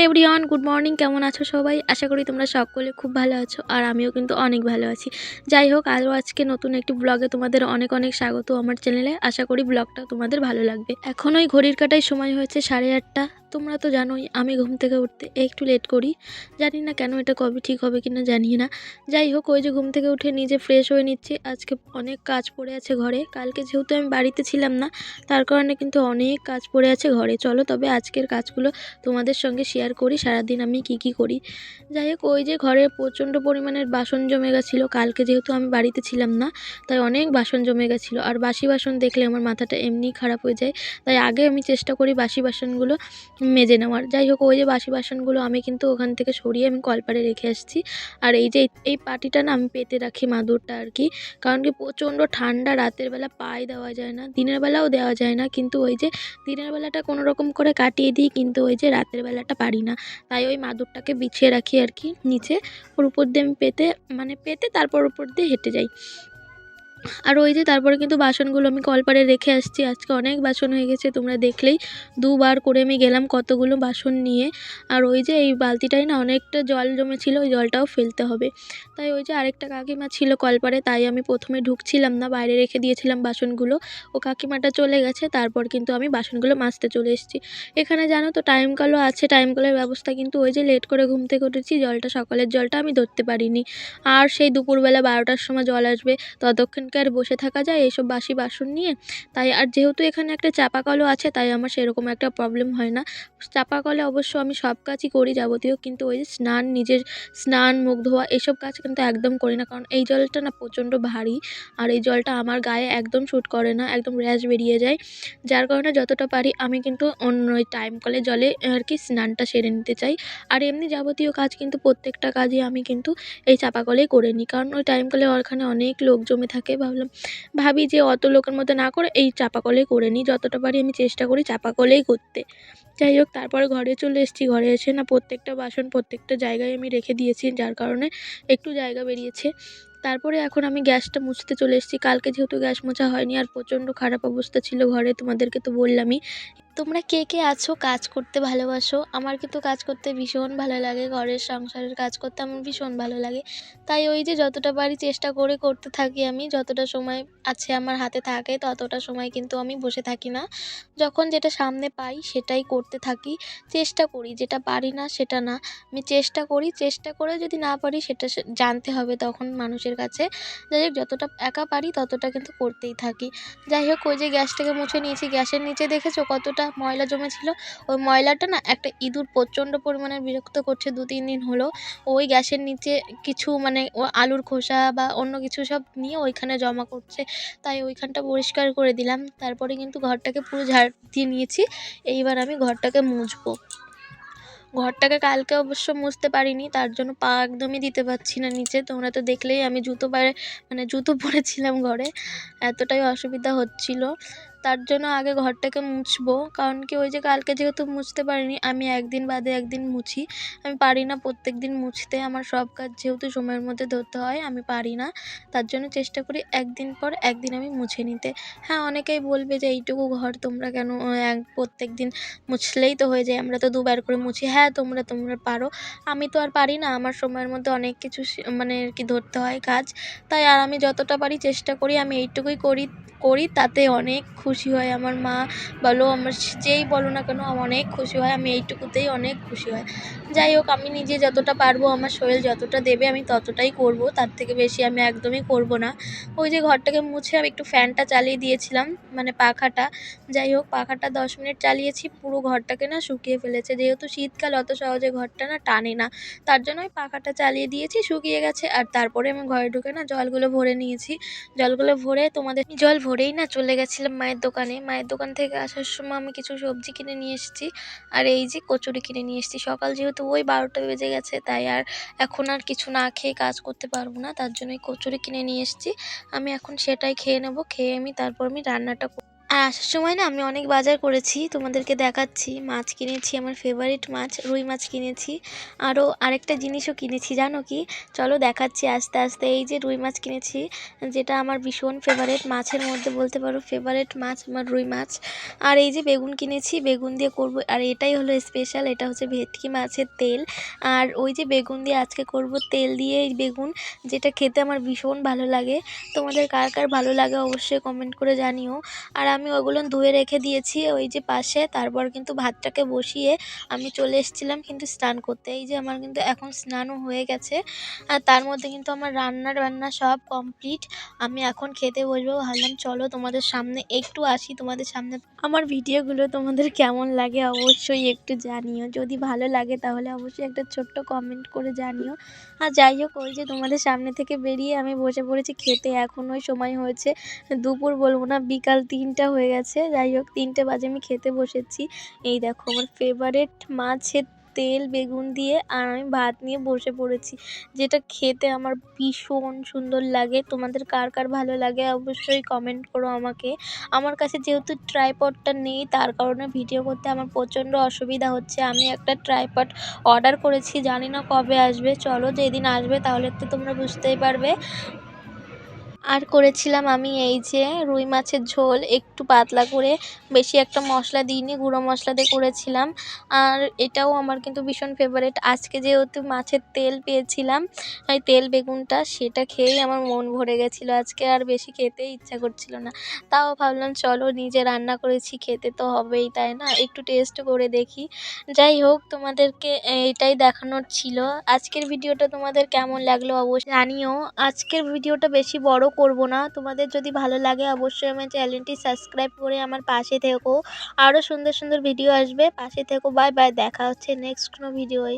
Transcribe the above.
হে everyone good morning কেমন আছো সবাই? আশা করি তোমরা সকলে খুব ভালো আছো আর আমিও কিন্তু অনেক ভালো আছি। যাই হোক আরও আজকে নতুন একটি ব্লগে তোমাদের অনেক অনেক স্বাগত আমার চ্যানেলে আশা করি ব্লগটা তোমাদের ভালো লাগবে। এখন ওই ঘড়ির কাটায় সময় হয়েছে সাড়ে আটটা। তোমরা তো জানোই, আমি ঘুম থেকে উঠতে একটু লেট করি। জানি না কেন এটা কবে ঠিক হবে কিনা, জানি না। যাই হোক, ওই যে ঘুম থেকে উঠে নিজে ফ্রেশ হয়ে নিচ্ছি। আজকে অনেক কাজ পড়ে আছে ঘরে। কালকে যেহেতু আমি বাড়িতে ছিলাম না, তার কারণে কিন্তু অনেক কাজ পড়ে আছে ঘরে। চলো, তবে আজকের কাজগুলো তোমাদের সঙ্গে শেয়ার করি, সারাদিন আমি কি কি করি। যাই হোক, ওই যে ঘরে প্রচণ্ড পরিমাণের বাসন জমে গেছিল। কালকে যেহেতু আমি বাড়িতে ছিলাম না, তাই অনেক বাসন জমে গেছিল। আর বাসি বাসন দেখলে আমার মাথাটা এমনি খারাপ হয়ে যায়। তাই আগে আমি চেষ্টা করি বাসি বাসনগুলো মেজে নেওয়ার। যাই হোক, ওই যে বাসি বাসনগুলো আমি কিন্তু ওখান থেকে সরিয়ে আমি কলপারে রেখে আসছি। আর এই যে এই পাটিটা না আমি পেতে রাখি মাদুরটা আর কি। কারণ কি প্রচণ্ড ঠান্ডা, রাতের বেলা পায়ে দেওয়া যায় না, দিনের বেলাও দেওয়া যায় না। কিন্তু ওই যে দিনের বেলাটা কোনো রকম করে কাটিয়ে দিই, কিন্তু ওই যে রাতের বেলাটা পারি না। তাই ওই মাদুরটাকে বিছিয়ে রাখি আর কি নিচে। ওর উপর দিয়ে আমি পেতে মানে পেতে তারপর উপর দিয়ে হেঁটে যাই। আর ওই যে তারপরে কিন্তু বাসনগুলো আমি কলপারে রেখে আসছি। আজকে অনেক বাসন হয়ে গেছে, তোমরা দেখলেই। দুবার করে আমি গেলাম কতগুলো বাসন নিয়ে। আর ওই যে এই বালতিটাই না অনেকটা জল জমেছিল, ওই জলটাও ফেলতে হবে। তাই ওই যে আরেকটা কাকিমা ছিল কলপারে, তাই আমি প্রথমে ঢুকছিলাম না, বাইরে রেখে দিয়েছিলাম বাসনগুলো। ও কাকিমাটা চলে গেছে, তারপর কিন্তু আমি বাসনগুলো মাজতে চলে এসেছি। এখানে জানো তো টাইম কলও আছে টাইম কলের ব্যবস্থা কিন্তু ওই যে লেট করে ঘুম থেকে উঠেছি, জলটা সকালের জলটা আমি ধরতে পারিনি। আর সেই দুপুরবেলা বারোটার সময় জল আসবে, ততক্ষণ কি আর বসে থাকা যায়, এইসব বাসি বাসন নিয়ে। তাই আর যেহেতু এখানে একটা চাপা কলও আছে, তাই আমার সেরকম একটা প্রবলেম হয় না। চাপা কলে অবশ্য আমি সব কাজই করি যাবতীয়, কিন্তু ওই যে স্নান, নিজের স্নান, মুখ ধোয়া, এসব কাজ কিন্তু একদম করি না। কারণ এই জলটা না প্রচণ্ড ভারী, আর এই জলটা আমার গায়ে একদম শ্যুট করে না, একদম র্যাশ বেরিয়ে যায়। যার কারণে যতটা পারি আমি কিন্তু অন্য ওই টাইম কলে জলে আর কি স্নানটা সেরে নিতে চাই। আর এমনি যাবতীয় কাজ কিন্তু প্রত্যেকটা কাজই আমি কিন্তু এই চাপা কলেই করে নিই। কারণ ওই টাইম কলে ওখানে অনেক লোক জমে থাকে ভাবলাম, ভাবি যে অত লোকের মতো না করে এই চাপা কলেই করে নিই, যতটা পারি আমি চেষ্টা করি চাপা কলেই করতে। যাই হোক, তারপরে ঘরে চলে এসেছি। ঘরে এসে না প্রত্যেকটা বাসন প্রত্যেকটা জায়গায় আমি রেখে দিয়েছি, যার কারণে একটু জায়গা বেরিয়েছে। তারপরে এখন আমি গ্যাসটা মুছতে চলে এসেছি। কালকে যেহেতু গ্যাস মোছা হয়নি, আর প্রচণ্ড খারাপ অবস্থা ছিল ঘরে, তোমাদেরকে তো বললামই। তোমরা কে কে আছো? কাজ করতে ভালোবাসো? আমার কিন্তু কাজ করতে ভীষণ ভালো লাগে। ঘরের সংসারের কাজ করতে আমার ভীষণ ভালো লাগে। তাই ওই যে যতটা পারি চেষ্টা করে করতে থাকি আমি। যতটা সময় আছে আমার হাতে থাকে, ততটা সময় কিন্তু আমি বসে থাকি না। যখন যেটা সামনে পাই সেটাই করতে থাকি। চেষ্টা করি, যেটা পারি না সেটা না। আমি চেষ্টা করি, চেষ্টা করে যদি না পারি সেটা জানতে হবে তখন মানুষের কাছে। যাই হোক, যতটা একা পারি ততটা কিন্তু করতেই থাকি। যাই হোক, ওই যে গ্যাসটাকে মুছে নিয়েছি। গ্যাসের নিচে দেখেছ কতটা ময়লা জমেছিল। ওই ময়লাটা না একটা ইঁদুর প্রচণ্ড পরিমাণে বিরক্ত করছে দু, তিন দিন হলো। ওই গ্যাসের নিচে কিছু মানে ও আলুর খোসা বা অন্য কিছু সব নিয়ে ওইখানে জমা করছে। তাই ওইখানটা পরিষ্কার করে দিলাম। তারপরে কিন্তু ঘরটাকে পুরো ঝাড় দিয়ে নিয়েছি। এইবার আমি ঘরটাকে মুছবো। ঘরটাকে কালকে অবশ্য মুছতে পারিনি, তার জন্য পা একদমই দিতে পারছি না নিচে। তোমরা তো দেখলেই আমি জুতো পায়ে মানে জুতো পরেছিলাম ঘরে। এতটাই অসুবিধা হচ্ছিল। তার জন্য আগে ঘরটাকে মুছবো। কারণ কি ওই যে কালকে যেহেতু মুছতে পারিনি, আমি একদিন বাদে একদিন মুছি। আমি পারি না প্রত্যেক দিন মুছতে, আমার সব কাজ যেহেতু সময়ের মধ্যে ধরতে হয়, আমি পারি না। তার জন্য চেষ্টা করি একদিন পর একদিন আমি মুছে নিতে। হ্যাঁ অনেকেই বলবে যে এইটুকু ঘর তোমরা কেন এক প্রত্যেক দিন মুছলেই তো হয়ে যায়, আমরা তো দুবার করে মুছি। হ্যাঁ তোমরা তোমরা পারো। আমি তো আর পারি না, আমার সময়ের মধ্যে অনেক কিছু মানে আর কি ধরতে হয় কাজ। তাই আর আমি যতটা পারি চেষ্টা করি, আমি এইটুকুই করি করি তাতে অনেক খুশি হয় আমার মা বলো, আমার যেই বলো না কেন, আমার অনেক খুশি হয়, আমি এইটুকুতেই অনেক খুশি হয়। যাই হোক, আমি নিজে যতটা পারব, আমার শরীর যতটা দেবে, আমি ততটাই করব, তার থেকে বেশি আমি একদমই করব না। ওই যে ঘরটাকে মুছে আমি একটু ফ্যানটা চালিয়ে দিয়েছিলাম মানে পাখাটা। যাই হোক, পাখাটা দশ মিনিট চালিয়েছি, পুরো ঘরটাকে না শুকিয়ে ফেলেছে। যেহেতু শীতকাল, অত সহজে ঘরটা না টানে না। তার জন্য আমি পাখাটা চালিয়ে দিয়েছি, শুকিয়ে গেছে। আর তারপরে আমি ঘরে ঢুকে না জলগুলো ভরে নিয়েছি। জলগুলো ভরে তোমাদের জল ভরেই না চলে গেছিলাম মায়ের দোকানে, মায়ের দোকান থেকে আসার সময় আমি কিছু সবজি কিনে নিয়ে এসেছি। আর এই যে কচুরি কিনে নিয়ে এসেছি। সকাল যেহেতু ওই বারোটা বেজে গেছে, তাই আর এখন আর কিছু না খেয়ে কাজ করতে পারব না। তার জন্য এই কচুরি কিনে নিয়ে এসেছি। আমি এখন সেটাই খেয়ে নেব, খেয়ে আমি তারপর আমি রান্নাটা। আর আসার সময় না আমি অনেক বাজার করেছি, তোমাদেরকে দেখাচ্ছি। মাছ কিনেছি, আমার ফেভারিট মাছ, রুই মাছ কিনেছি আরও আরেকটা জিনিসও কিনেছি, জানো কি? চলো দেখাচ্ছি আস্তে আস্তে। এই যে রুই মাছ কিনেছি, যেটা আমার ভীষণ ফেভারিট মাছের মধ্যে বলতে পারো ফেভারিট মাছ আমার রুই মাছ। আর এই যে বেগুন কিনেছি, বেগুন দিয়ে করব, আর এটাই হলো স্পেশাল এটা হচ্ছে ভেটকি মাছের তেল। আর ওই যে বেগুন দিয়ে আজকে করব, তেল দিয়ে এই বেগুন, যেটা খেতে আমার ভীষণ ভালো লাগে। তোমাদের কার কার ভালো লাগে অবশ্যই কমেন্ট করে জানিও। আর আমি ওগুলো ধুয়ে রেখে দিয়েছি ওই যে পাশে। তারপর কিন্তু ভাতটাকে বসিয়ে আমি চলে এসেছিলাম কিন্তু স্নান করতে। এই যে আমার কিন্তু এখন স্নানও হয়ে গেছে। আর তার মধ্যে কিন্তু আমার রান্না বান্না সব কমপ্লিট। আমি এখন খেতে বসবো। ভাবলাম, চলো তোমাদের সামনে একটু আসি, তোমাদের সামনে। আমার ভিডিওগুলো তোমাদের কেমন লাগে অবশ্যই একটু জানিও। যদি ভালো লাগে তাহলে অবশ্যই একটা ছোট্ট কমেন্ট করে জানিও। আর যাই হোক, ওই যে তোমাদের সামনে থেকে বেরিয়ে আমি বসে পড়েছি খেতে। এখন ওই সময় হয়েছে দুপুর বলব না, বিকাল তিনটা হয়ে গেছে। যাই হোক তিনটে বাজে আমি খেতে বসেছি। এই দেখো, আমার ফেভারেট মাছের তেল বেগুন দিয়ে আর আমি ভাত নিয়ে বসে পড়েছি। যেটা খেতে আমার ভীষণ সুন্দর লাগে। তোমাদের কার কার ভালো লাগে অবশ্যই কমেন্ট করো আমাকে। আমার কাছে যেহেতু ট্রাইপডটা নেই, তার কারণে ভিডিও করতে আমার প্রচণ্ড অসুবিধা হচ্ছে। আমি একটা ট্রাইপড অর্ডার করেছি, জানি না কবে আসবে। চলো, যেদিন আসবে তাহলে তো তোমরা বুঝতেই পারবে। আর করেছিলাম আমি এই যে রুই মাছের ঝোল, একটু পাতলা করে, বেশি একটা মশলা দিইনি, গুঁড়ো মশলা দিয়ে করেছিলাম। আর এটাও আমার কিন্তু ভীষণ ফেভারেট আজকে যেহেতু মাছের তেল পেয়েছিলাম, এই তেল বেগুনটা, সেটা খেয়েই আমার মন ভরে গেছিল আজকে, আর বেশি খেতে ইচ্ছা করছিল না। তাও ভাবলাম, চলো নিজে রান্না করেছি, খেতে তো হবেই, তাই না? একটু টেস্ট করে দেখি। যাই হোক, তোমাদেরকে এটাই দেখানোর ছিল। আজকের ভিডিওটা তোমাদের কেমন লাগল অবশ্যই জানিও। আজকের ভিডিওটা বেশি বড় করব না। তোমাদের যদি ভালো লাগে অবশ্যই আমার চ্যানেলটি সাবস্ক্রাইব করে আমার পাশে থেকো। আরও সুন্দর সুন্দর ভিডিও আসবে। পাশে থেকো। বাই বাই দেখা হচ্ছে নেক্সট কোনো ভিডিওয়